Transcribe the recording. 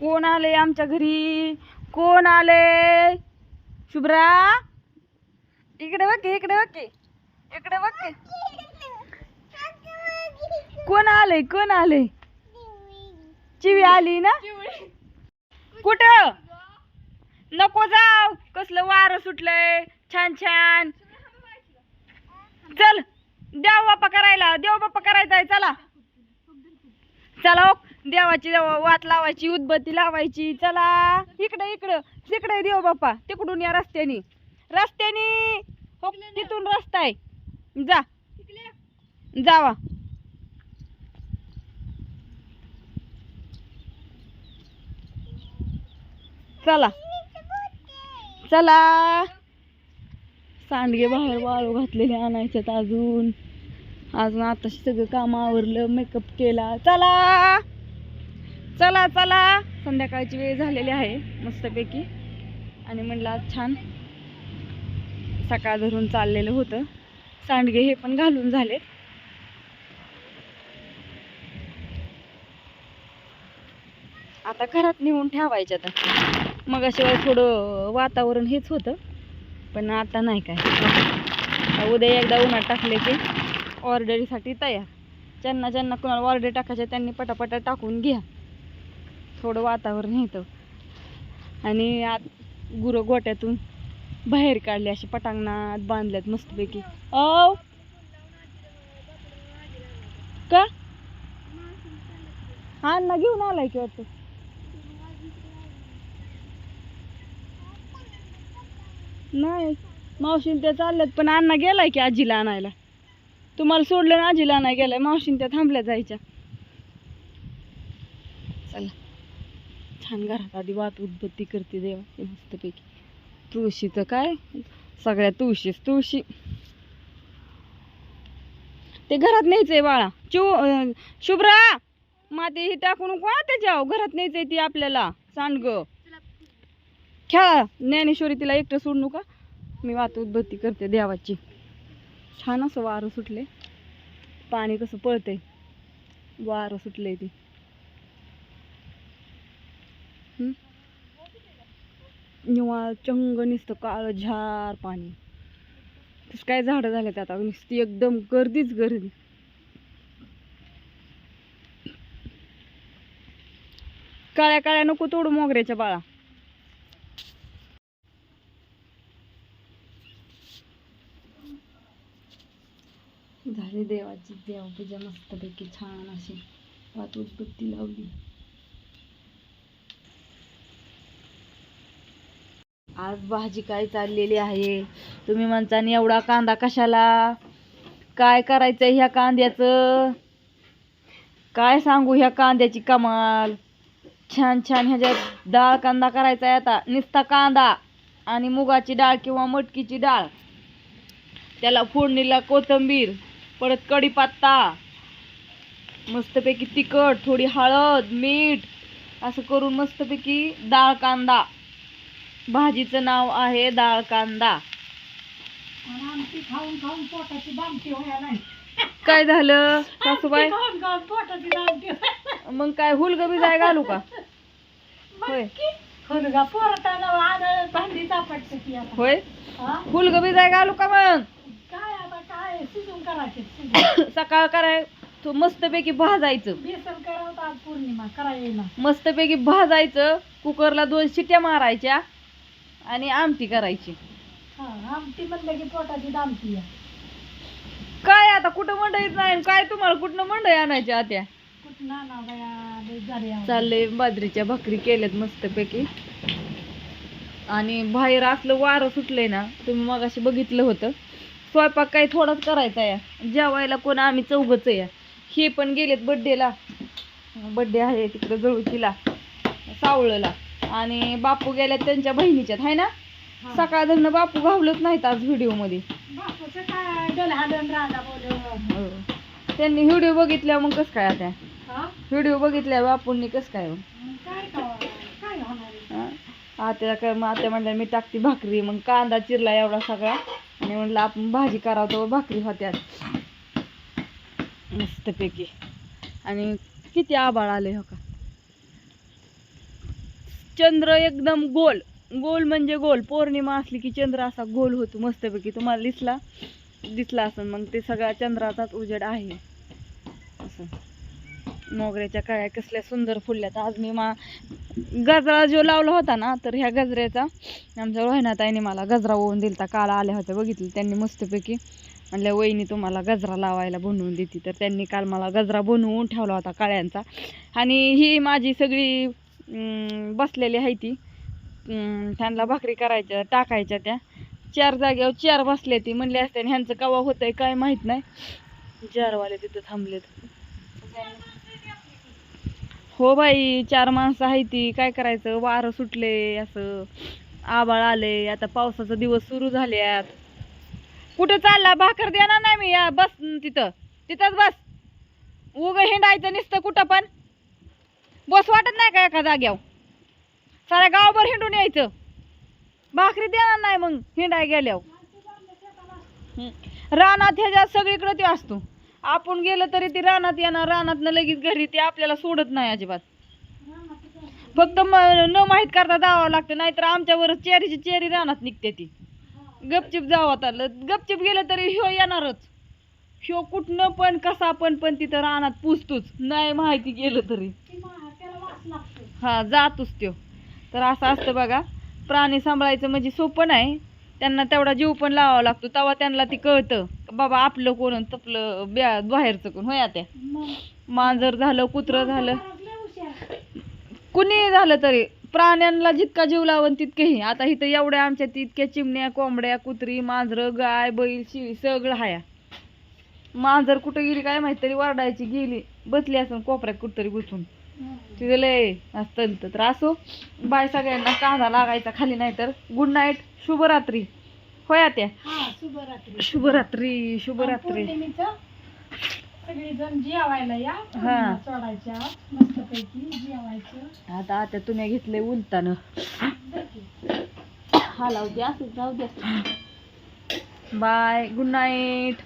कोण आले आमच्या घरी? कोण आले? शुभ्रा? इकडे बघ की, इकडे बघ की. इकडे बघ की. कोण आले कोण आले? चिवी आली ना? कुठं? नको जाव कसलं वारं सुटलंय. छान छान. चल देव बाप्पा करायला देव बाप्पा करायचा चला. चला हो, देवाची वाट वात लावायची उदबत्ती लावायची. चला इकडे इकडं. तिकडे देव बाप्पा तिकडून या रस्त्यानी. रस्त्यानी हो तिथून रस्ता आहे. जा. जावा. चला. चला. सांडगे बाहेर वाळू घातलेले आणायच्यात अजून. अजून आता सगळं काम आवरलं मेकअप केला. चला! चला चला! संध्याकाळची वेळ झालेली आहे मस्तपैकी. आणि म्हटलं आज छान सकाळ धरून चाललेलं होतं. सांडगे हे पण घालून झालेत. आता घरात नेऊन ठेवायचे आता मग अशिवाय थोडं वातावरण हेच होतं. पण आता नाही काय. उद्या एकदा उन्हात टाकले की ऑर्डरीसाठी तयार. ज्यांना ज्यांना कोणाला ऑर्डर टाकायच्या त्यांनी पटापटा टाकून घ्या. थोडं वातावरण येतं आणि आत गुरं गोट्यातून बाहेर काढले असे पटांगणात बांधल्यात मस्तपैकी. औ! का? हा ना घेऊन आलाय की वाटतं? नाही. मावशीन त्या चालल्यात पण अण्णा गेलाय की आजीला आणायला? तुम्हाला सोडलं ना आजीला नाही गेलाय मावशीन त्या थांबल्या जायच्या. चला. छान घरात आधी वात उदबत्ती करते देवा मस्तपैकी. तुळशीचं काय? सगळ्या तुळशीच तुळशी. ते घरात न्यायचंय बाळा. चू शुभ्रा! माती ही टाकू नको हा घरात न्यायचंय ती आपल्याला. सांडग. खेळा. ज्ञानेश्वरी तिला एकटं सोडू का मी वात उदबत्ती करते देवाची. छान असं वारं सुटले पाणी कसं पळतंय. वारं सुटलंय ते. निवाळ चंग निसतं काळं झार पाणी. तसं काय झाडं झाल्यात आता नुसती एकदम गर्दीच गर्दी. काळ्या काळ्या नको तोडू मोगऱ्याच्या बाळा. झाली देवाची देवपूजा मस्तपैकी छान अशी वात उदबत्ती लावली. आज भाजी काय चाललेली आहे? तुम्ही म्हणता एवढा कांदा कशाला? काय करायचं ह्या कांद्याचं? काय सांगू ह्या कांद्याची कमाल? छान छान ह्याच्यात डाळ कांदा करायचा आहे आता. नुसता कांदा आणि मुगाची डाळ किंवा मटकीची डाळ. त्याला फोडणीला कोथिंबीर परत कढीपत्ता. मस्तपैकी तिखट थोडी हळद मीठ असं करून मस्तपैकी डाळ कांदा. भाजीचं नाव आहे डाळ कांदा. खाऊन खाऊन पोटाची दामटी व्हायला नाही काय झालं सासूबाई? खाऊन खाऊन पोटाची दामटी मग काय हुलगबी जाय घालू का? होय. हुलगा पोरताना आदळ भांडी चापटते ती आता. होय? हा? हुलगबी जाय घालू का मग? आता काय शिजून करायचे शिजून. सकाळ कराय तो मस्तपैकी भाजायचं. बेसन करावं तर आज पौर्णिमा करा येईना मस्तपैकी भाजायचं कुकरला दोन शिट्या मारायच्या आणि आमटी करायची. हा आमटी म्हणलं की पोटाची दामटी आहे. काय आता कुठं मंडईत नाही आणि काय तुम्हाला कुठनं मंडई आणायची आत्या कुठं ना बाया? लय झाले आहे. चालले बाजरीच्या भाकरी केल्यात मस्तपैकी. आणि बाहेर असलं वारं सुटलंय ना तुम्ही मगाशी बघितलं होतं. स्वयंपाक काही थोडाच करायचा या. जेवायला कोण आम्ही चौघच या. हे पण गेलेत बड्डेला बड्डे आहे तिकडं जळुकीला सावळला. आणि बापू गेल्यात त्यांच्या बहिणीच्यात आहे ना? हा. सकाळ धरणं बापू घावलंच नाहीत आज हाडून राजा बोल त्यांनी व्हिडिओ बघितल्या मग कसं काय आता? हा? व्हिडिओ बघितल्या बापूंनी कसं काय? हा. आत्या काय मग आत्या म्हणल्या मी टाकते भाकरी मग कांदा चिरला एवढा सगळा. आणि म्हणलं आपण भाजी करावं तर भाकरी होत्या मस्तपैकी. आणि किती आबाळ आले हो का? चंद्र एकदम गोल. गोल म्हणजे गोल. पौर्णिमा असली की चंद्र असा गोल होतो मस्तपैकी. तुम्हाला दिसला? दिसला असं मग ते सगळा चंद्राचाच उजेड आहे. असं. मोगऱ्याच्या काळ्या कसल्या सुंदर फुलल्यात. आज मी मा गजरा जो लावला होता ना तर ह्या गजऱ्याचा आमच्या रोहिणाताईने मला गजरा ओवून दिलता. काल आल्या होत्या बघितलं त्यांनी मस्तपैकी म्हणल्या वहिनी तुम्हाला गजरा लावायला बनवून देते. तर त्यांनी काल मला गजरा बनवून ठेवला होता काळ्यांचा. आणि ही माझी सगळी बसलेली आहे ती. त्यांना भाकरी करायच्या टाकायच्या त्या. चार जागेवर चार बसले ती. म्हणले असते आणि ह्यांचं कवा होतंय काय माहीत नाही. चारवाले तिथं थांबलेत. हो बाई चार माणसं आहे ती. काय करायचं? वारं सुटले असं. आबाळ आले. आता पावसाचा दिवस सुरू झाल्यात. कुठं चालला? भाकर देणार नाही मी. या बस तिथं. तिथंच बस. उग हिंडायचं नसतं कुठं पण. बस वाटत नाही का एका जाग्यावर? साऱ्या गावभर हिंडून यायचं. भाकरी देणार नाही मग हिंडाय गेल्यावर. रानात ह्याच्यात सगळीकडे ते असतो. आपण गेलं तरी ती रानात येणार रानात लगेच घरी ती आपल्याला सोडत नाही अजिबात. फक्त म- न माहीत करता जावं लागतं नाहीतर आमच्यावर चेरीची चेरी रानात निघते ती. गपचिप जावं आलं गपचिप गेलं तरी ह्यो येणारच. ह्यो कुठनं पण कसा पण पण तिथं रानात पुसतोच. नाही माहिती गेलं तरी. हा जातोच त्यो. तर असं असतं बघा. प्राणी सांभाळायचं म्हणजे सोपं नाही. त्यांना तेवढा जीव पण लावावा लागतो. तेव्हा त्यांना ती कळतं. बाबा आपलं कोण तपलं ब्या बाहेरचं कोण? होया त्या मांजर झालं कुत्रं झालं. कुणी झालं तरी प्राण्यांना जितका जीव लावून तितकेही. आता इथं एवढ्या आमच्या इतक्या चिमण्या कोंबड्या कुत्री मांजरं गाय बैल शिवी सगळं हाया. मांजर कुठं गेली काय माहिती तरी वरडायची गेली बसली असं कोपऱ्यात कुठतरी बसून हं. तिथं लय असतं तर असो बाय सगळ्यांना कांदा लागायचा खाली नाही तर गुड नाईट शुभरात्री. होया त्या हा शुभरात्री. शुभरात्री शुभरात्री. जेवायला या हा. सोडायच्या. मस्तपैकी जेवायचं. आता आता तुम्ही घेतलंय उलतानं. हलाव द्या जाऊ द्या. Bye good night.